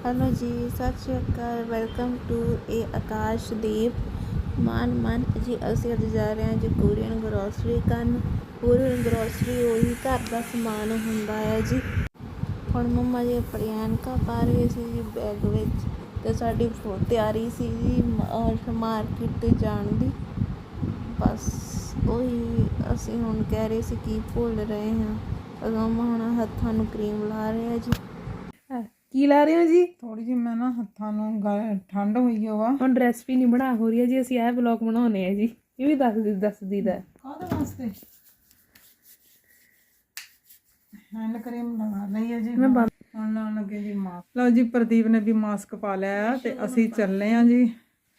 Hello ਜੀ, ਸਤਿ ਸ਼੍ਰੀ ਅਕਾਲ, welcome to ਏ ਆਕਾਸ਼ਦੀਪ ਮਾਨ ਮਾਨ, ਜੀ, ਅਸੀਂ ਅੱਜ ਜਾ ਰਹੇ ਹਾਂ ਜੀ ਕੋਰੀਅਨ ਗਰੋਸਰੀ ਕਰਨ। ਕੋਰੀਅਨ ਗਰੋਸਰੀ ਉਹੀ ਘਰ ਦਾ ਸਮਾਨ ਹੁੰਦਾ ਹੈ ਜੀ। ਹੁਣ ਮੰਮਾ ਜੀ ਆਪਣੀ ਐਨਕਾਂ ਪਾ ਰਹੇ ਸੀ ਜੀ ਬੈਗ ਵਿੱਚ ਤੇ ਸਾਡੀ ਤਿਆਰੀ ਸੀ ਜੀ ਮਾਰਕੀਟ ਤੇ ਜਾਣ ਦੀ। ਬਸ ਉਹੀ ਅਸੀਂ ਹੁਣ ਕਹਿ ਰਹੇ ਸੀ ਕੀ ਭੁੱਲ ਰਹੇ ਹਾਂ। ਅਗਮ ਹੁਣ ਹੱਥਾਂ ਨੂੰ ਕਰੀਮ ਲਾ ਰਹੇ ਆ ਜੀ। ਕੀ ਲਾ ਰਹੇ ਹੋ ਜੀ? ਥੋੜੀ ਜਿਹੀ ਮੈਂ ਨਾ ਹੱਥਾਂ ਨੂੰ ਗ- ਠੰਡ ਹੋਈ ਓ ਆ ਹੁਣ ਰੈਸਪੀ ਨਹੀਂ ਬਣਾ ਹੋ ਰਹੀ ਹੈ ਜੀ ਅਸੀਂ ਇਹ ਵਲੌਗ ਬਣਾਉਣੇ ਆ ਜੀ। ਇਹ ਵੀ ਦੱਸ ਦੀ ਦੱਸਦੀ ਦਾ ਕਾਹਦੇ ਵਾਸਤੇ? ਹੈਂਡ ਕਰੀਮ ਲਗਾ ਲਈ ਹੈ ਜੀ। ਮੈਂ ਬੰਦ ਹੁਣ ਲਾਉਣ ਲੱਗੇ ਜੀ ਮਾਸਕ ਲਓ ਜੀ ਪ੍ਰਦੀਪ ਨੇ ਵੀ ਮਾਸਕ ਪਾ ਲਿਆ ਆ ਤੇ ਅਸੀਂ ਚੱਲੇ ਆ ਜੀ।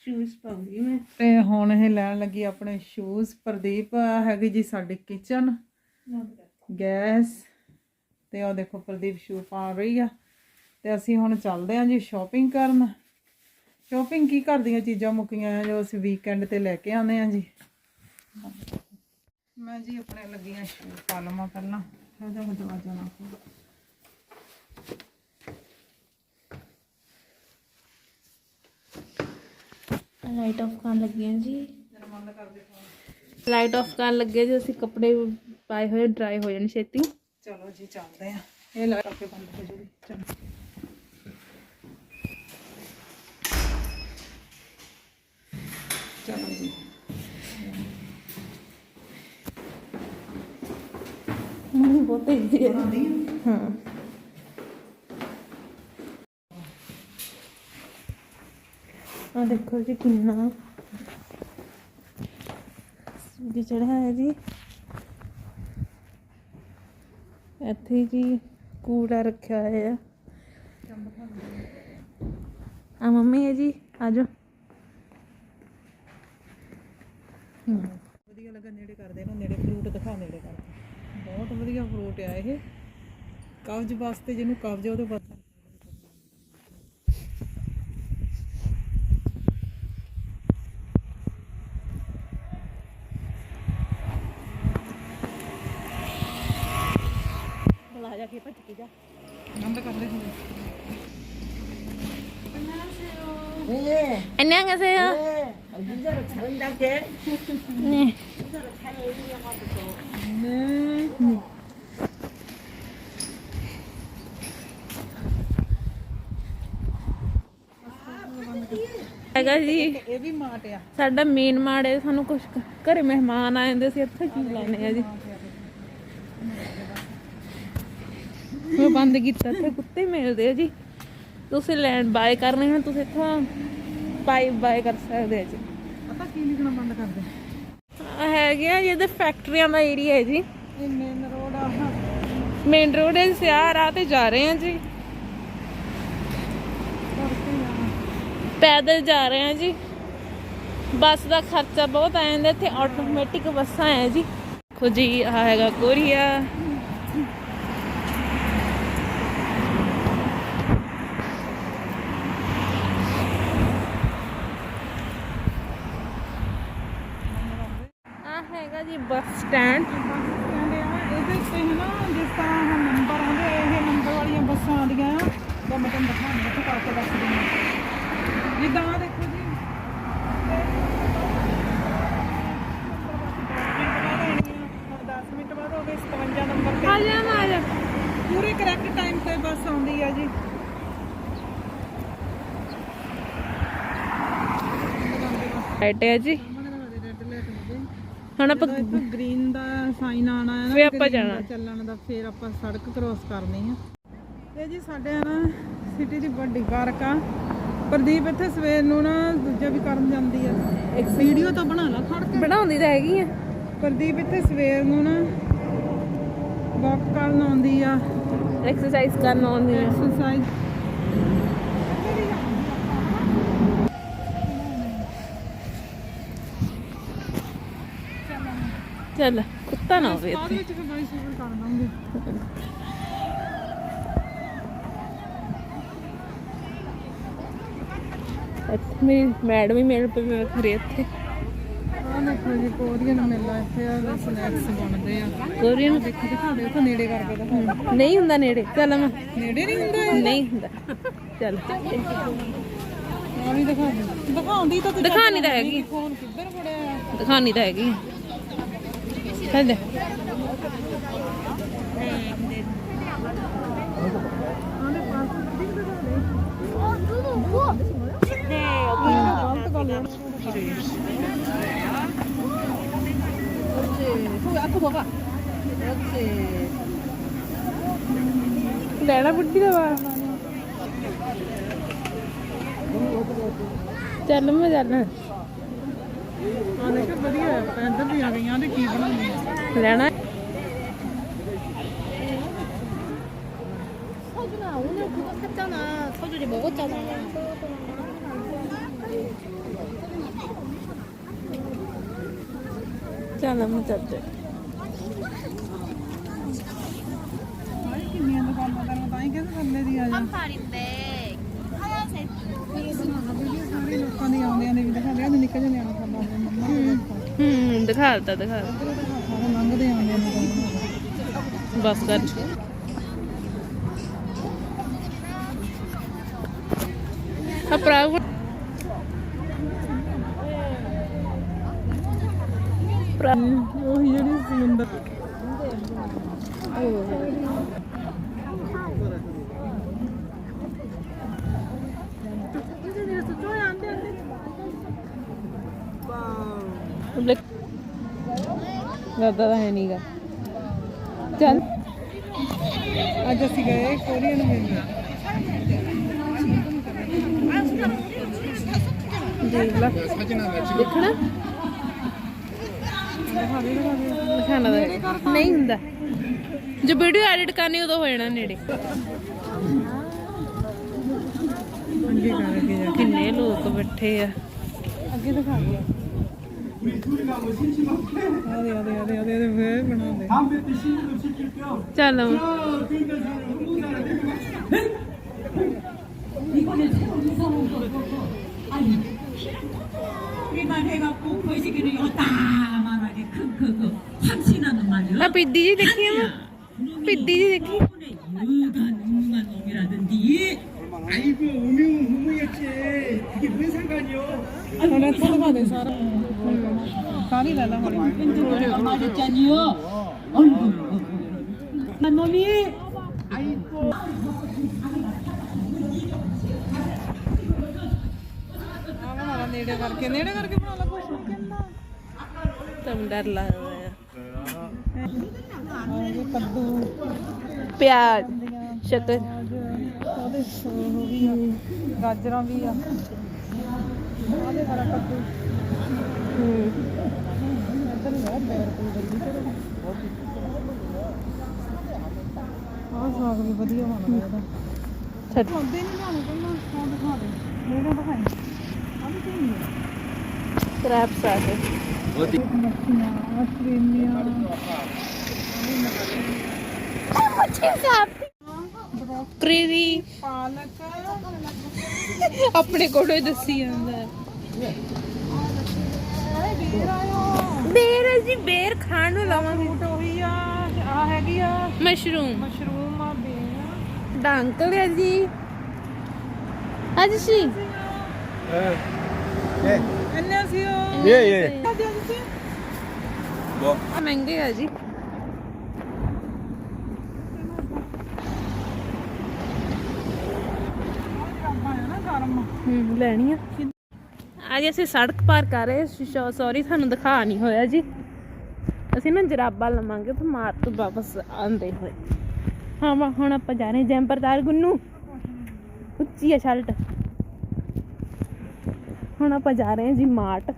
ਸ਼ੂਜ਼ ਪਾਉਂਗੀ ਮੈਂ। ਤੇ ਹੁਣ ਇਹ ਲੈਣ ਲੱਗੀ ਆਪਣੇ ਸ਼ੂਜ਼ ਪ੍ਰਦੀਪ ਆਹ ਹੈਗੀ ਜੀ ਸਾਡੀ ਕਿਚਨ ਗੈਸ। ਤੇ ਉਹ ਦੇਖੋ ਪ੍ਰਦੀਪ ਸ਼ੂ ਪਾ ਰਹੀ ਆ। ਤੇ ਅਸੀਂ ਹੁਣ ਚੱਲਦੇ ਆ ਜੀ ਸ਼ਾਪਿੰਗ ਕਰਨ। ਸ਼ਾਪਿੰਗ ਕੀ ਕਰਦੀਆਂ ਚੀਜ਼ਾਂ ਮੁੱਕੀਆਂ ਆ ਜੋ ਅਸੀਂ ਵੀਕਐਂਡ ਤੇ ਲੈ ਕੇ ਆਉਂਦੇ ਆ ਜੀ। ਮੈਂ ਜੀ ਆਪਣੇ ਲੱਗੀਆਂ ਸ਼ੂ ਪਾ ਲਵਾਂ ਪਹਿਲਾਂ। ਜਾ ਦਰਵਾਜ਼ਾ ਨਾ ਖੋਲ ਲਾਈਟ ਆਫ ਕਰਨ ਲੱਗੇ ਹਾਂ ਜੀ। ਲਾਈਟ ਆਫ ਕਰਨ ਲੱਗੇ ਜੀ ਅਸੀਂ ਕੱਪੜੇ ਪਾਏ ਹੋਏ ਡਰਾਈ ਹੋ ਜਾਣ ਛੇਤੀ। ਚਲੋ ਜੀ ਚੱਲਦੇ ਆ ਇਹ ਲਾਈਟ ਆਪੇ ਬੰਦ ਹੋ ਜੂਗੀ ਚਲੋ ਜੀ ਮੈਨੂੰ ਬਹੁਤ ਤੇਜ਼ੀ ਹੈ ਹਾਂ ਆ ਦੇਖੋ ਜੀ ਕਿੰਨਾ ਸੂਰਜ ਚੜ੍ਹਿਆ ਹੈ ਜੀ ਇੱਥੇ ਜੀ ਕੂੜਾ ਰੱਖਿਆ ਹੋਇਆ ਆ ਮੰਮੀ ਹੈ ਜੀ ਆ ਜਾਓ ਹੂੰ ਵਧੀਆ ਲੱਗਾ ਨੇੜੇ ਕਰਦੇ ਨੂੰ ਨੇੜੇ ਫਰੂਟ ਦਿਖਾ ਨੇੜੇ ਕਰਕੇ ਬਹੁਤ ਵਧੀਆ ਫਰੂਟ ਆ ਇਹ ਕਬਜ਼ ਵਾਸਤੇ ਜਿਹਨੂੰ ਕਬਜ਼ ਆ ਉਹਦੇ ਵਾਸਤੇ ਬੁਲਾ ਜਾ ਕੇ ਭੱਜ ਕੇ ਜਾ ਬੰਦ ਕਰ ਦੇ ਹੁਣ 안녕하세요. 네. ਹੈਗਾ ਜੀ। ਇਹ ਵੀ ਮਾਟ ਆ। ਸਾਡਾ ਮੇਨ ਮਾੜੇ ਸਾਨੂੰ ਕੁਝ ਘਰੇ ਮਹਿਮਾਨ ਆ ਜਾਂਦੇ ਸੀ ਇੱਥੇ ਕੀ ਲੈਣੇ ਆ ਜੀ। ਮੈਂ ਬੰਦ ਕੀਤਾ ਇੱਥੇ ਕੁੱਤੇ ਮਿਲਦੇ ਆ ਜੀ। ਤੁਸੀਂ ਲੈਂਡ ਬਾਏ ਕਰਨੇ ਹੋਣ ਤੁਸੀਂ ਇੱਥੋਂ ਪਾਈਪ ਬਾਏ ਕਰ ਸਕਦੇ ਆ ਜੀ। ਪਤਾ ਕੀ ਲਿਖਣਾ ਬੰਦ ਕਰ ਦੇ ਆਹ ਹੈਗੇ ਆ ਜਿਹਦੇ ਫੈਕਟਰੀਆਂ ਦਾ ਏਰੀਆ ਹੈ ਜੀ। ਇਹ ਮੇਨ ਰੋਡ ਆ। ਮੇਨ ਰੋਡ ਹੈ ਸਿਆ ਰਾਹ ਤੇ ਜਾ ਰਹੇ ਆ ਜੀ। ਪੈਦਲ ਜਾ ਰਹੇ ਆ ਜੀ। ਬੱਸ ਦਾ ਖਰਚਾ ਬਹੁਤ ਆ ਜਾਂਦਾ ਇੱਥੇ ਆਟੋਮੈਟਿਕ ਬੱਸਾਂ ਆ ਜੀ। ਦੇਖੋ ਜੀ ਆ ਹੈਗਾ ਕੋਰੀਆ ਆ ਹੈਗਾ ਜੀ ਬੱਸ ਸਟੈਂਡ ਇਹਦੇ ਉੱਤੇ ਜਿਸ ਤਰ੍ਹਾਂ ਨੰਬਰ ਆਉਂਦੇ ਇਹ ਨੰਬਰ ਵਾਲੀਆਂ ਬੱਸਾਂ ਆਉਂਦੀਆਂ ਆ ਤਾਂ ਮੈਂ ਤੁਹਾਨੂੰ ਦਿਖਾਉਂਦੀ ਇੱਥੇ ਕਰਕੇ ਦੱਸਦੀ ਹਾਂ। ਜਿੱਦਾਂ ਆਹ ਦੇਖੋ ਜੀ ਹੁਣ 10 ਮਿੰਟ ਬਾਅਦ ਹੋ ਗਏ 57 ਨੰਬਰ ਤੇ। ਆ ਜਾ ਆ ਜਾ। ਪੂਰੇ ਕਰੈਕਟ ਟਾਈਮ ਤੇ ਬੱਸ ਆਉਂਦੀ ਆ ਜੀ। ਹੁਣ ਆਪਾਂ ਗ੍ਰੀਨ ਦਾ ਸਾਈਨ ਆਣਾ ਹੈ ਨਾ ਫਿਰ ਆਪਾਂ ਜਾਣਾ। ਚੱਲਣ ਦਾ ਫਿਰ ਆਪਾਂ ਸੜਕ ਕ੍ਰੋਸ ਕਰਨੀ ਆ। ਇਹ ਜੀ ਸਾਡੇ ਨਾ ਸਿਟੀ ਦੀ ਵੱਡੀ ਪਾਰਕ ਆ। ਪ੍ਰਦੀਪ ਇੱਥੇ ਸਵੇਰ ਨੂੰ ਨਾ ਦੂਜਾ ਵੀ ਕਰਨ ਜਾਂਦੀ ਆ। ਇੱਕ ਵੀਡੀਓ ਤਾਂ ਬਣਾ ਲਾ ਖੜ ਕੇ। ਬਣਾਉਂਦੀ ਤਾਂ ਹੈਗੀ ਆ। ਪ੍ਰਦੀਪ ਇੱਥੇ ਸਵੇਰ ਨੂੰ ਨਾ ਵਾਕ ਕਰਨ ਆਉਂਦੀ ਆ। ਐਕਸਰਸਾਈਜ਼ ਕਰਨ ਆਉਂਦੀ ਆ। ਐਕਸਰਸਾਈਜ਼ ਚੱਲ ਕੁੱਤਾ ਨਾ ਹੋਵੇ ਬਾਅਦ ਵਿੱਚ ਫਿਰ ਬਾਈ ਸ਼ੁਰੂ ਕਰ ਦਾਂਗੇ। ਮੇਰੀ ਮੈਡਮ ਹੀ ਮੇਰੇ ਪੇ ਮੈਂ ਖਰੇ ਇੱਥੇ। ਆਹ ਦੇਖੋ ਦੇਖੋ ਜੀ ਕੋਰੀਅਨ ਮੇਲਾ ਇੱਥੇ ਆ ਸਨੈਕਸ ਬਣਦੇ ਆ। ਕੋਰੀਅਨ? ਦੇਖੋ ਦਿਖਾ ਦੇ ਉੱਥੇ ਨੇੜੇ ਕਰਕੇ ਦਿਖਾ ਨਹੀਂ ਹੁੰਦਾ ਨੇੜੇ ਚੱਲ ਮੈਂ। ਨੇੜੇ ਨਹੀਂ ਹੁੰਦਾ ਇਹ? ਨਹੀਂ ਹੁੰਦਾ। ਚੱਲ। ਆ ਵੀ ਦਿਖਾ ਦਿਖਾਉਂਦੀ ਤਾਂ ਦਿਖਾਣੀ ਤਾਂ ਹੈਗੀ। ਫੋਨ ਕਿੱਧਰ ਫੜਿਆ ਦਿਖਾਣੀ ਤਾਂ ਹੈਗੀ। Hadi. 네, 여기 뒤로 이렇게. 그렇지. 거기 앞으로 봐봐. 그렇지. 근데 애나 붙이다 봐. 잘르면 잘르. ਦੇਖ ਵਧੀਆ ਹੈ ਆਪਾਂ ਇੱਧਰ ਵੀ ਆ ਗਈਆਂ ਤੇ ਕੀ ਬਣਾਉਂਦੇ ਆ ਲੈਣਾ 서준아 오늘 그거 샀잖아. 서준이 먹었잖아. ਚੱਲ ਮੈਂ ਚੱਲ ਜਾ ਹਾਏ ਕਿੰਨੀਆਂ ਦੁਕਾਨਾਂ ਕਰਨ ਤਾਂ ਹੀ ਕਹਿੰਦੇ ਥੱਲੇ ਦੀ ਆ ਜਾ 팔인데 하얀색. ਦਿਖਾ ਦਿੱਤਾ ਦਿਖਾ ਦਿੱਤਾ। ਬਸ ਕਰ ਆ ਪ੍ਰਾਗ ਉਹੀ ਜਿਹੜੀ ਸਮੁੰਦਰ ਦਾਦਾ ਤਾਂ ਹੈ ਨਹੀਂਗਾ ਚੱਲ। ਅੱਜ ਅਸੀਂ ਗਏ ਕੋਰੀਅਨ ਮੇਲੇ ਦੇਖ ਲੈ। ਦੇਖਣਾ। ਦਿਖਾਣਾ ਨਹੀਂ ਹੁੰਦਾ। ਜੇ ਵੀਡੀਓ ਐਡਿਟ ਕਰਨੀ ਉਦੋਂ ਹੋ ਜਾਣਾ ਨੇੜੇ। ਕਿੰਨੇ ਲੋਕ ਬੈਠੇ ਆ। ਅੱਗੇ ਦਿਖਾ 우리 둘이가 뭐 심심한데 어디 어디 어디 어디 왜 그러는데? 담배 피 신고 시킬 겸 잘 나와. 그러니까 저는 흥분사를 되게 많이 이번에 새로 이사 온 거, 아니, 우리만 해갖고 거시기는 요따 말하게 큰 그거 확신하는 말이요. आप दीदी देखिए हम- फिर 놈이라든지 아이고 음흉 후무였지 그게 무슨 상관이요? 너네 차가 내 사람. 다리 날라버리네. 힘들어요 말했잖니요. 아이고. 난 놈이. 아이고. नेड़े करके नेड़े करके बनाना कुछ ਉਹਦੇ ਉਹ ਵੀ ਆ ਗਾਜਰਾਂ ਵੀ ਆ। ਆਦੇ ਸਾਰਾ ਕੱਦੂ। ਹੂੰ ਇੱਧਰ ਹੀ ਆ ਬੈਰ ਕੋਈ ਗੱਲੀ ਆਹ ਸਾਗ ਵੀ ਵਧੀਆ ਬਣਦਾ ਇਹਦਾ। ਛੱਡ ਖਾਂਦੇ ਨਹੀਂ ਜਾਣੇ ਪਹਿਲਾਂ ਆਹ ਦਿਖਾ ਦੇ। ਨੇੜੇ ਦਿਖਾਈ। ਆ ਵੀ ਕੀ ਹੈ ਕ੍ਰੈਪਸ ਆ ਗਏ ਮੱਛੀਆਂ ਆਸਟ੍ਰੇਲੀਆ ਕ੍ਰੇਜ਼ੀ ਪਾਲਕ। ਆਪਣੇ ਕੋਲੋਂ ਹੀ ਦੱਸੀ ਜਾਂਦਾ ਬੀਰ ਆਇਓ ਬੇਰ ਜੀ ਬੇਰ ਖਾਣ ਨੂੰ ਲਾਵਾਂਗੇ। ਉਹੀ ਆ ਆ ਹੈਗੀ ਆ। ਮਸ਼ਰੂਮ। ਮਸ਼ਰੂਮ ਆ ਬੇਰ ਦਾ ਅੰਕਲ ਹੈ ਜੀ। ਅੱਜ ਸੀ ਇੰਨੇ ਸੀ ਉਹ। 예, 예. ਖਾਦੇ ਤੁਸੀਂ ਮਹਿੰਗੇ ਆ ਜੀ। ਆਪਾਂ ਹੈ ਨਾ ਗਰਮ ਹੂੰ ਲੈਣੀ ਆ। ਅੱਜ ਅਸੀਂ ਸੜਕ ਪਾਰ ਕਰ ਰਹੇ ਸੌਰੀ ਤੁਹਾਨੂੰ ਦਿਖਾ ਨਹੀਂ ਹੋਇਆ ਜੀ। ਅਸੀਂ ਨਾ ਜਰਾਬਾ ਲਵਾਂਗੇ ਤੇ ਮਾਰ ਤੋਂ ਵਾਪਸ ਆਉਂਦੇ ਹੋਏ। ਹਾਂ ਵਾ ਹੁਣ ਆਪਾਂ ਜਾ ਰਹੇ ਜੈਂਪਰਦਾਰ ਗੁੰਨੂ। ਉੱਚੀ ਆ ਸ਼ਰਟ ਹੁਣ ਆਪਾਂ ਜਾ ਰਹੇ ਹਾਂ ਜੀ ਮਾਰਟ।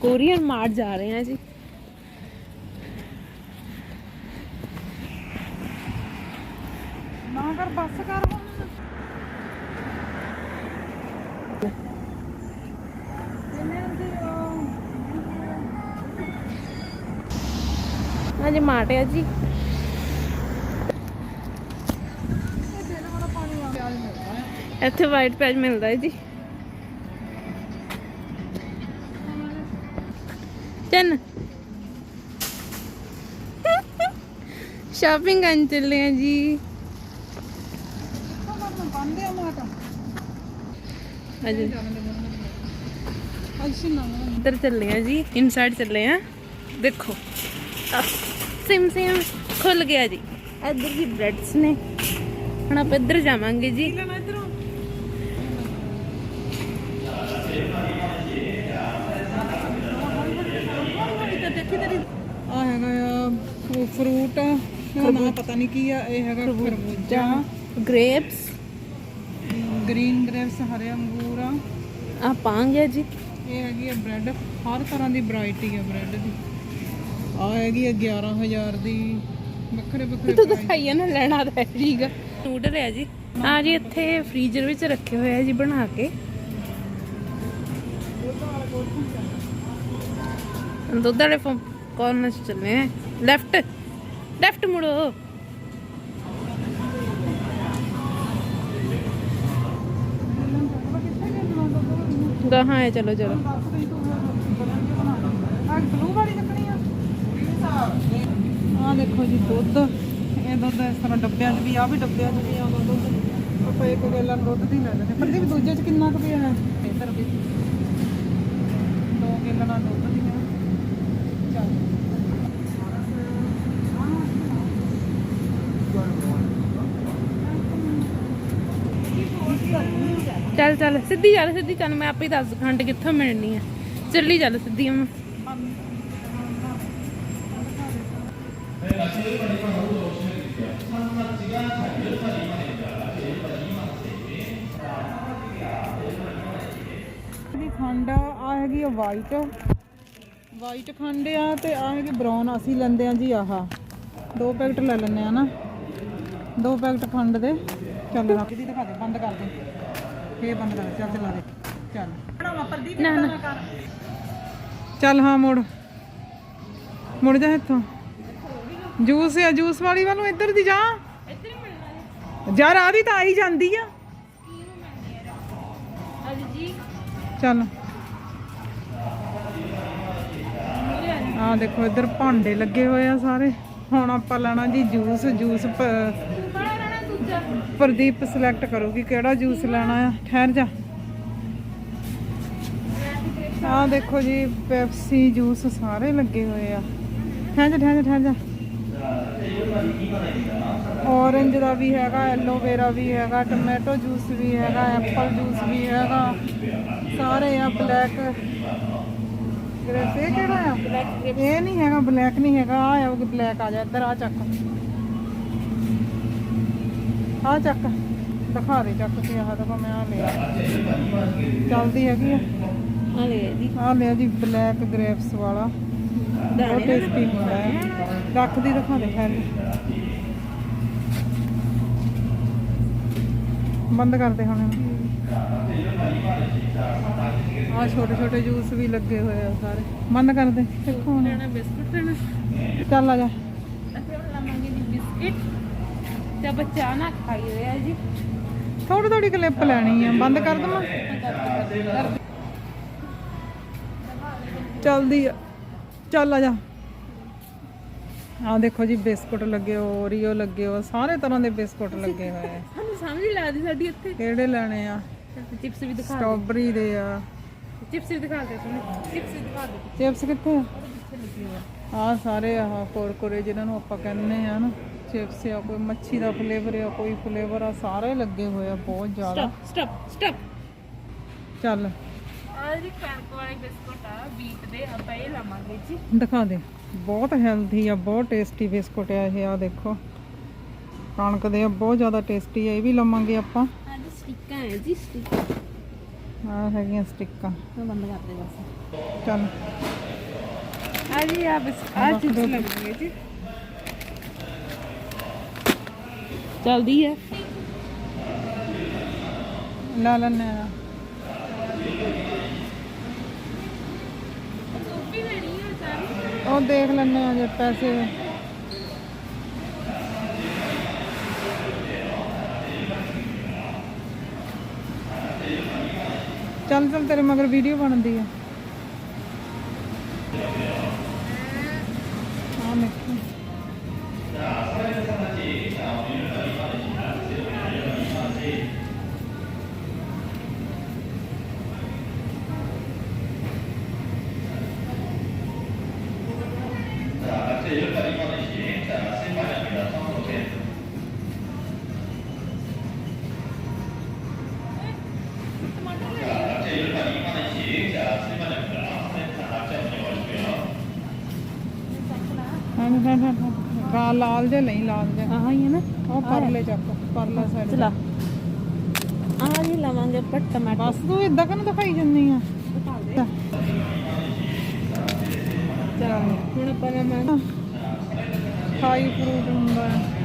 ਕੋਰੀਅਨ ਮਾਰਟ ਜਾ ਰਹੇ ਹਾਂ ਜੀ। ਨਾ ਕਰ ਬੱਸ ਕਰ ਉਹ ਅੱਜ ਮਾਰਟ ਹੈ ਜੀ ਦੇਣ ਵਾਲਾ ਪਾਣੀ ਆ ਪਿਆਜ਼ ਮਿਲਦਾ ਹੈ ਇੱਥੇ ਵਾਈਟ ਪਿਆਜ਼ ਮਿਲਦਾ ਹੈ ਜੀ ਚੰਨ ਸ਼ਾਪਿੰਗ ਕਰਨ ਚੱਲੇ ਆ ਜੀ ਬੰਦੇ ਆ ਮਾਤਾ ਅਜੇ ਅੱਜ ਨਾ ਇੱਧਰ ਚੱਲੇ ਆ ਜੀ ਇਨਸਾਈਡ ਚੱਲੇ ਆ ਦੇਖੋ ਆਹ, ਸਿਮ ਸਿਮ ਖੁੱਲ ਗਿਆ ਜੀ। ਇੱਧਰ ਵੀ ਬ੍ਰੈਡਸ ਨੇ। ਹੁਣ ਆਪਾਂ ਇੱਧਰ ਜਾਵਾਂਗੇ ਜੀ। ਆ ਹੈਗਾ ਆ ਫਰੂਟ ਨਾਂ ਪਤਾ ਨਹੀਂ ਕੀ ਆ ਇਹ ਹੈਗਾ ਖਰਬੂਜਾ ਗ੍ਰੇਪਸ ਗ੍ਰੀਨ ਗ੍ਰੇਪਸ ਹਰੇ ਅੰਗੂਰ ਆ। ਆ ਪਾਂਗੇ ਜੀ। ਇਹ ਹੈਗੀ ਆ ਬ੍ਰੈਡ ਹਰ ਤਰ੍ਹਾਂ ਦੀ ਵੈਰਾਈਟੀ ਆ ਬ੍ਰੈਡ ਦੀ। ਆ ਹੈਗੀ ਆ 11000 ਦੀ। ਵੱਖਰੇ ਵੱਖਰੇ ਤੂੰ ਦਿਖਾਈਆ ਨਾ ਲੈਣਾ ਤਾਂ ਜੀਗਾ ਨੂਡਲ ਹੈ ਜੀ। ਆ ਜੀ ਇੱਥੇ ਫ੍ਰੀਜ਼ਰ ਵਿੱਚ ਰੱਖੇ ਹੋਏ ਆ ਜੀ ਬਣਾ ਕੇ। ਦੁੱਧ ਵਾਲੇ ਕੋਰਨਰ ਚੱਲੇ ਆ। ਲੈਫਟ ਲੈਫਟ ਮੁੜੋ। ਗਾਹਾਂ ਹੈ ਚਲੋ ਚਲੋ ਬਲੂ ਵਾਲੀ ਚੱਕਣੀ ਆ ਆ ਦੇਖੋ ਜੀ ਦੁੱਧ ਇਹ ਦੁੱਧ ਇਸ ਤਰ੍ਹਾਂ ਡੱਬਿਆਂ 'ਚ ਵੀ ਆ ਵੀ ਡੱਬਿਆਂ 'ਚ ਵੀ ਆਉਂਦਾ ਦੁੱਧ। ਆਪਾਂ ਇੱਕ ਗੈਲਨ ਦੁੱਧ ਦੀ ਲੈ ਲੈਂਦੇ ਪਰ ਦੂਜੇ 'ਚ ਕਿੰਨਾ ਕੁ ਪਿਆ ਹੈ? ਇੱਧਰ ਵੀ। ਦੋ ਗੈਲਨਾਂ ਦੁੱਧ ਦੀਆਂ ਚੱਲ। ਚੱਲ ਚੱਲ। ਸਿੱਧੀ ਚੱਲ ਸਿੱਧੀ ਚੱਲ। ਮੈਂ ਆਪੇ ਹੀ ਦੱਸ ਖੰਡ ਕਿੱਥੋਂ ਮਿਲਣੀ ਆ ਚੱਲੀ ਚੱਲ ਸਿੱਧੀ ਮੈਂ ਦੀ ਖੰਡ ਆ ਹੈਗੀ ਆ ਵਾਈਟ ਵਾਈਟ ਖੰਡ ਆ ਤੇ ਆ ਹੈਗੀ ਬਰਾਊਨ ਅਸੀਂ ਲੈਂਦੇ ਆ ਜੀ ਆਹ। ਦੋ ਪੈਕਟ ਲੈ ਲੈਂਦੇ ਆ ਨਾ। ਦੋ ਪੈਕਟ ਖੰਡ ਦੇ। ਚੱਲ ਰੱਖ। ਦੀ ਦਿਖਾ ਦੇ ਬੰਦ ਕਰ ਦੇ। ਫੇਰ ਬੰਦ ਕਰ ਚੱਲ ਚਲਾ ਦੇ। ਚੱਲ। ਨਾ ਨਾ ਚੱਲ ਹਾਂ ਮੁੜ। ਮੁੜ ਜਾ ਇੱਥੋਂ। ਜੂਸ ਆ, ਜੂਸ ਵਾਲੀ ਵੱਲੋਂ ਇੱਧਰ ਦੀ ਜਾ। ਯਾਰ ਆ ਵੀ ਤਾਂ ਆਈ ਜਾਂਦੀ ਆ। ਚੱਲ। ਆ ਦੇਖੋ, ਇੱਧਰ ਭਾਂਡੇ ਲੱਗੇ ਹੋਏ ਆ ਸਾਰੇ। ਹੁਣ ਆਪਾਂ ਲੈਣਾ ਜੀ ਜੂਸ ਜੂਸ ਪ੍ਰਦੀਪ ਸਿਲੈਕਟ ਕਰੂਗੀ ਕਿਹੜਾ ਜੂਸ ਲੈਣਾ ਆ। ਠਹਿਰ ਜਾ। ਆ ਦੇਖੋ ਜੀ ਪੈਪਸੀ ਜੂਸ ਸਾਰੇ ਲੱਗੇ ਹੋਏ ਆ। ਠਹਿਰ ਜਾ ਠਹਿਰ ਜਾ ਠਹਿਰ ਜਾ। ਔਰੰਜ ਦਾ ਵੀ ਹੈਗਾ ਐਲੋਵੇਰਾ ਵੀ ਹੈਗਾ ਟੋਮੈਟੋ ਜੂਸ ਵੀ ਹੈਗਾ ਐਪਲ ਜੂਸ ਵੀ ਹੈਗਾ। ਸਾਰੇ ਆ ਬਲੈਕ ਗ੍ਰੇਪ ਇਹ ਕਿਹੜਾ ਆ? ਇਹ ਨਹੀਂ ਹੈਗਾ ਬਲੈਕ ਨਹੀਂ ਹੈਗਾ ਆ ਆ ਬਲੈਕ ਆ ਜਾ ਇੱਧਰ ਆ ਚੱਕ। ਆ ਚੱਕ ਦਿਖਾ ਦੇ ਚੱਕ ਕੇ ਆਹ ਤਾਂ ਮੈਂ ਆ ਲਿਆ। ਚੱਲਦੀ ਹੈਗੀ ਆ। ਆ ਲੈ ਜੀ। ਆ ਲਿਆ ਜੀ ਬਲੈਕ ਗ੍ਰੇਪਸ ਵਾਲਾ। ਬਹੁਤ ਟੇਸਟੀ ਹੁੰਦਾ ਹੈ। ਰੱਖਦੀ ਦਿਖਾ ਦੇ ਖੈਰ। ਬੰਦ ਕਰਦੇ ਹੁਣ। ਆ ਛੋਟੇ ਛੋਟੇ ਜੂਸ ਵੀ ਲੱਗੇ ਹੋਏ ਆ ਸਾਰੇ। ਬੰਦ ਕਰ ਦੇ ਦੇਖੋ ਹੁਣ। ਲੈਣਾ ਬਿਸਕੁਟ ਲੈਣਾ। ਚੱਲ ਆ ਜਾ। ਅਸੀਂ ਹੁਣ ਲਵਾਂਗੇ ਜੀ ਬਿਸਕੁਟ। ਤੇ ਚਾਹ ਨਾ ਖਾਈ ਰਿਹਾ ਜੀ। ਥੋੜੀ ਥੋੜੀ ਕਲਿੱਪ ਲੈਣੀ ਆ। ਬੰਦ ਕਰ ਦਵਾਂ। ਚੱਲਦੀ ਆ। ਚੱਲ ਆ ਜਾ। ਆ ਦੇਖੋ ਜੀ ਬਿਸਕੁਟ ਲੱਗੇ ਹੋ ਓਰੀਓ ਲੱਗੇ ਹੋ ਸਾਰੇ ਤਰ੍ਹਾਂ ਦੇ ਬਿਸਕੁਟ ਲੱਗੇ ਹੋਏ ਆ। ਸਾਨੂੰ ਸਮਝ ਨਹੀਂ ਲੱਗਦੀ ਸਾਡੀ ਇੱਥੇ। ਕਿਹੜੇ ਲੈਣੇ ਆ? ਚਿਪਸ ਵੀ ਦਿਖਾ ਸਟ੍ਰਾਬੇਰੀ ਦੇ ਆ। ਚਿਪਸ ਵੀ ਦਿਖਾ ਦੇ ਤੁਹਾਨੂੰ ਚਿਪਸ ਵੀ ਦਿਖਾ ਦੇ। ਚਿਪਸ ਕਿੱਥੇ? ਆ ਆ ਸਾਰੇ ਆਹ ਕੁਰਕੁਰੇ ਜਿਨ੍ਹਾਂ ਨੂੰ ਆਪਾਂ ਕਹਿੰਦੇ ਆ ਨਾ ਚਿਪਸ ਆ ਕੋਈ ਮੱਛੀ ਦਾ ਫਲੇਵਰ ਆ ਕੋਈ ਫਲੇਵਰ ਆ ਸਾਰੇ ਲੱਗੇ ਹੋਏ ਆ ਬਹੁਤ ਜ਼ਿਆਦਾ। ਸਟਾਪ ਸਟਾਪ ਚੱਲ। ਆ ਜੀ ਕਣਕ ਵਾਲੇ ਬਿਸਕੁਟ ਆ ਬੀਟ ਦੇ ਆਪਾਂ ਇਹ ਲਵਾਂਗੇ ਜੀ। ਦਿਖਾ ਦੇ। ਬਹੁਤ ਹੈਲਥੀ ਆ ਬਹੁਤ ਟੇਸਟੀ ਬਿਸਕੁਟ ਆ ਇਹ ਆ ਦੇਖੋ। ਕਣਕ ਦੇ ਆ ਬਹੁਤ ਜ਼ਿਆਦਾ ਟੇਸਟੀ ਆ ਇਹ ਵੀ ਲਵਾਂਗੇ ਆਪਾਂ। ਆ ਜੀ ਸਟਿੱਕਾਂ ਹੈ ਜੀ ਸਟਿੱਕ। ਆ ਹੈਗੀਆਂ ਸਟਿੱਕਾਂ। ਬੰਦ ਕਰ ਦੇ ਬਸ ਚੱਲ। ਆ ਜੀ ਆ ਬਿਸ ਆ ਲਵਾਂਗੇ ਜੀ। ਚਲਦੀ ਹੈ। ਲਾ ਲੈਣੇ ਉਹ ਦੇਖ ਲੈਣੇ ਆ ਜੇ ਪੈਸੇ। ਚੱਲ ਚੱਲ ਤੇਰੇ ਮਗਰ ਵੀਡੀਓ ਬਣਦੀ ਆ। ਆ ਮਿੱਠੀ ਹਾਂ ਲਾਲ ਜਿਹਾ ਨਹੀਂ ਲਾਲ ਜਿਹਾ ਆਹ ਹੀ ਹੈ ਨਾ ਉਹ ਪਰਲੇ ਚੱਕ ਪਰਲਾ ਸਾਈਡ ਚਲਾ ਆਹ ਜੀ ਲਵਾਂਗੇ ਆਪਾਂ ਟਮਾਟੋ ਬਸ ਤੂੰ ਇਦਾਂ ਕਨ ਦਿਖਾਈ ਜੰਨੀ ਆ ਚਲ ਹੁਣ ਆਪਾਂ ਲਵਾਂਗੇ ਖਾਈ ਫਰੂਟ ਹੁੰਦਾ ਹੈ